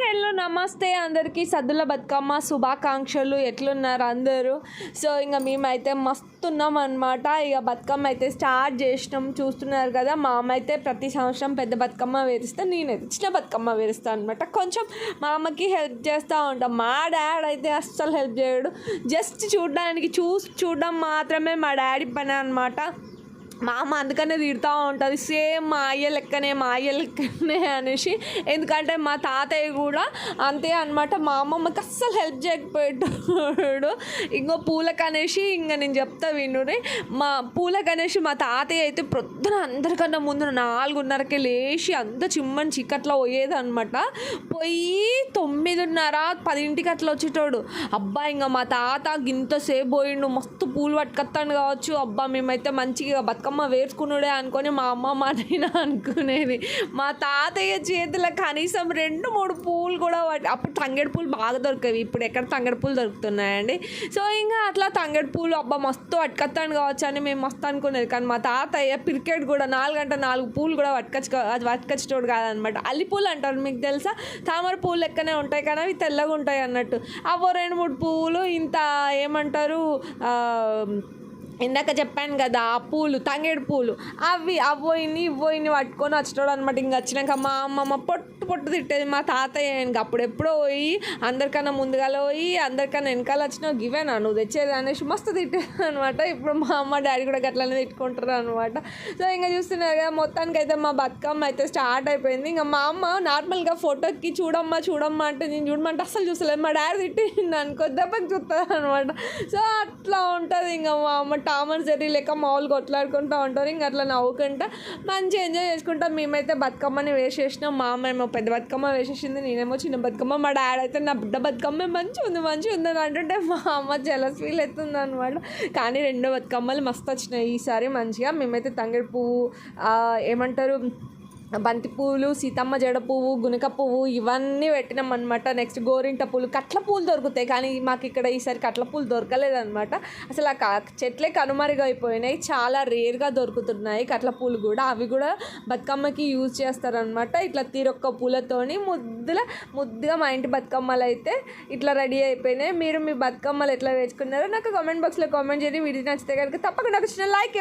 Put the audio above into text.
Hello నమస్తే అందరికీ సద్దుల బతుకమ్మ శుభాకాంక్షలు. ఎట్లున్నారు అందరూ? సో ఇంకా మేమైతే మస్తున్నాం అనమాట ఇక బతుకమ్మ అయితే స్టార్ట్ చేసినాం. చూస్తున్నారు కదా మా అమ్మ అయితే ప్రతి సంవత్సరం పెద్ద బతుకమ్మ వేరిస్తే నేనైతే చిన్న బతుకమ్మ వేరుస్తాను అనమాట కొంచెం మా అమ్మకి హెల్ప్ చేస్తూ ఉంటాం. మా డాడ్ అయితే అస్సలు హెల్ప్ చేయడు. జస్ట్ చూడడానికి చూసి చూడడం మాత్రమే మా డాడీ పని అనమాట మా అమ్మ అందుకనే తిడుతూ ఉంటుంది. సేమ్ మా అయ్య లెక్కనే మా అయ్య లెక్కనే అనేసి. ఎందుకంటే మా తాతయ్య కూడా అంతే అనమాట మా అమ్మమ్మకి అస్సలు హెల్ప్ చేయకపోయాడు ఇంకో పూలకు అనేసి ఇంకా నేను చెప్తా వినురే. మా పూలకు అనేసి మా తాతయ్య అయితే ప్రొద్దున అందరికన్నా ముందు నాలుగున్నరకే లేచి అంత చిమ్మని చిక్కట్లో పోయేదనమాట పోయి తొమ్మిదిన్నర పదింటికి అట్లా వచ్చేటోడు. అబ్బా ఇంకా మా తాత గింతసేపు పోయిండు. మస్తు పూలు పట్టుకొస్తాను కావచ్చు. అబ్బా మేమైతే మంచిగా బతుకమ్మ వేసుకున్నాడే అనుకొని మా అమ్మ మా నాయన అనుకునేది. మా తాతయ్య చేతిలో కనీసం రెండు మూడు పూలు కూడా అప్పుడు తంగెడు పూలు బాగా దొరికేవి. ఇప్పుడు ఎక్కడ తంగెడు పూలు దొరుకుతున్నాయండి. సో ఇంకా అట్లా తంగెడు పూలు అబ్బా మస్తు పట్టుకొస్తాను కావచ్చు అని మేము మస్తు అనుకునేది. కానీ మా తాతయ్య క్రికెట్ కూడా నాలుగు గంట నాలుగు పూలు కూడా పట్టుకొచ్చు అది పట్టుకొచ్చేటోడు కాదనమాట. అల్లిపూలు అంటారు మీకు తెలుసా? తామర పూలు లెక్కనే ఉంటాయి కానీ అవి తెల్లగా ఉంటాయి అన్నట్టు. అవో రెండు మూడు పువ్వులు ఇంత ఏమంటారు ఇందాక చెప్పాను కదా ఆ పూలు తంగేడు పూలు. అవి అవోయిని ఇవ్వోయిని పట్టుకొని వచ్చేటోడు అనమాట ఇంక వచ్చినాక మా అమ్మమ్మ పొట్టు పొట్టు తిట్టేది మా తాతయ్య. ఇంక అప్పుడు ఎప్పుడో పోయి అందరికన్నా ముందుగా పోయి అందరికన్నా వెనకాల వచ్చినావు గివేనా నువ్వు తెచ్చేది అనేసి మస్తు తిట్టేది అనమాట ఇప్పుడు మా అమ్మ డాడీ కూడా గట్లనే తిట్టుకుంటారు అనమాట సో ఇంకా చూస్తున్నారు కదా మొత్తానికి అయితే మా బతుకమ్మ అయితే స్టార్ట్ అయిపోయింది. ఇంకా మా అమ్మ నార్మల్గా ఫోటోకి చూడమ్మా చూడమ్మా అంటే నేను చూడమంటే అసలు చూసలేదు మా డాడీ తిట్టింది అనుకో దెబ్బకి చూస్తుంది అనమాట సో అట్లా ఉంటుంది ఇంకా మా అమ్మ టామర్ జెర్రీ లెక్క మామూలుగా కొట్లాడుకుంటూ ఉంటారు. ఇంకా అట్లా నవ్వుకుంటా మంచిగా ఎంజాయ్ చేసుకుంటాం. మేమైతే బతుకమ్మని వేసేసినాం. మా అమ్మ ఏమో పెద్ద బతుకమ్మ వేసేసింది. నేనేమో చిన్న బతుకమ్మ. మా డాడీ అయితే నా బిడ్డ బతుకమ్మ మంచిగా ఉంది మంచిగా ఉంది అని అంటుంటే మా అమ్మ జలస్ ఫీల్ అవుతుంది అనమాట కానీ రెండో బతుకమ్మలు మస్తు వచ్చినాయి. ఈసారి మంచిగా మేమైతే తంగిడి పువ్వు ఏమంటారు బంతి పువ్వులు సీతమ్మ జడ పువ్వు గునక పువ్వు ఇవన్నీ పెట్టినాం అనమాట నెక్స్ట్ గోరింట పూలు కట్ల పూలు దొరుకుతాయి. కానీ మాకు ఇక్కడ ఈసారి కట్ల పూలు దొరకలేదనమాట అసలు ఆ చెట్లే కనుమరుగైపోయినాయి అయిపోయినాయి. చాలా రేర్గా దొరుకుతున్నాయి కట్ల పూలు కూడా. అవి కూడా బతుకమ్మకి యూజ్ చేస్తారనమాట ఇట్లా తీరొక్క పూలతోని ముద్దుల ముద్దుగా మా ఇంటి బతుకమ్మలు అయితే ఇట్లా రెడీ అయిపోయినాయి. మీరు మీ బతుకమ్మలు ఎట్లా వేసుకున్నారో నాకు కామెంట్ బాక్స్లో కామెంట్ చేయండి. వీడియో నచ్చితే కనుక తప్పకుండా ఒక చిన్న లైక్